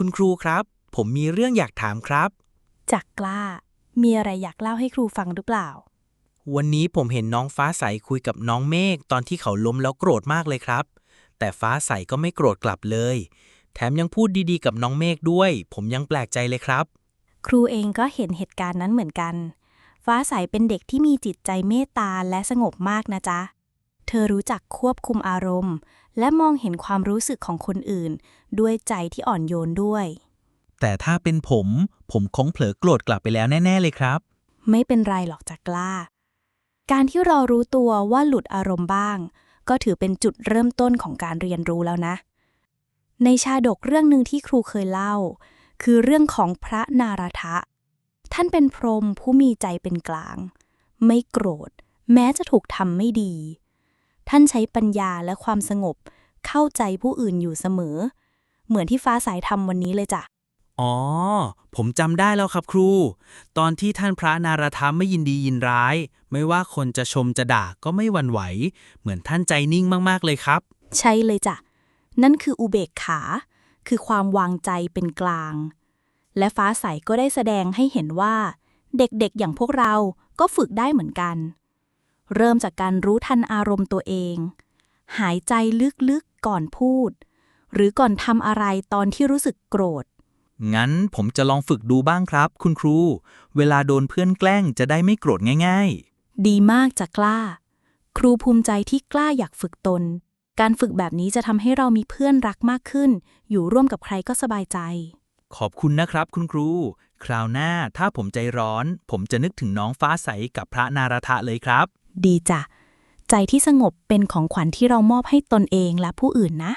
คุณครูครับ ผมมีเรื่องอยากถามครับจากกล้า มีอะไรอยากเล่าให้ครูฟังหรือเปล่า วันนี้ผมเห็นน้องฟ้าใสคุยกับน้องเมฆตอนที่เขาล้มแล้วโกรธมากเลยครับ แต่ฟ้าใสก็ไม่โกรธกลับเลย แถมยังพูดดีๆกับน้องเมฆด้วย ผมยังแปลกใจเลยครับ ครูเองก็เห็นเหตุการณ์นั้นเหมือนกัน ฟ้าใสเป็นเด็กที่มีจิตใจเมตตาและสงบมากนะจ๊ะ เธอรู้จักควบคุมอารมณ์ และมองเห็นความรู้สึกของคนอื่น ด้วยใจที่อ่อนโยนด้วย แต่ถ้าเป็นผม ผมคงเผลอโกรธกลับไปแล้วแน่ ๆ เลยครับ ไม่เป็นไรหรอกจากกล้า การที่เรารู้ตัวว่าหลุดอารมณ์บ้าง ก็ถือเป็นจุดเริ่มต้นของการเรียนรู้แล้วนะ ในชาดกเรื่องหนึ่งที่ครูเคยเล่า คือเรื่องของพระนารทะ ท่านเป็นพรหมผู้มีใจเป็นกลาง ไม่โกรธ แม้จะถูกทำไม่ดี ท่านใช้ปัญญาและความสงบ เข้าใจผู้อื่นอยู่เสมอ เหมือนที่ฟ้าสายทำวันนี้เลยจ้ะ อ๋อ ผมจำได้แล้วครับครู ตอนที่ท่านพระนารธรรมไม่ยินดียินร้าย ไม่ว่าคนจะชมจะด่าก็ไม่หวั่นไหว เหมือนท่านใจนิ่งมากๆเลยครับ ใช่เลยจ้ะ นั่นคืออุเบกขา คือความวางใจเป็นกลาง และฟ้าใสก็ได้แสดงให้เห็นว่า เด็กๆอย่างพวกเราก็ฝึกได้เหมือนกัน เริ่มจากการรู้ทันอารมณ์ตัวเอง หายใจลึกๆก่อนพูด หรือก่อนทำอะไรตอนที่รู้สึกโกรธ งั้นผมจะลองฝึกดูบ้างครับ คุณครู เวลาโดนเพื่อนแกล้งจะได้ไม่โกรธง่ายดีมากจะกล้า ครูภูมิใจที่กล้าอยากฝึกตน การฝึกแบบนี้จะทำให้เรามีเพื่อนรักมากขึ้น อยู่ร่วมกับใครก็สบายใจๆขอบคุณนะครับ คุณครู คราวหน้าถ้าผมใจร้อน ผมจะนึกถึงน้องฟ้าใสกับพระนารทะเลยครับ ดีจ้ะ ใจที่สงบเป็นของขวัญที่เรามอบให้ตนเองและผู้อื่นนะ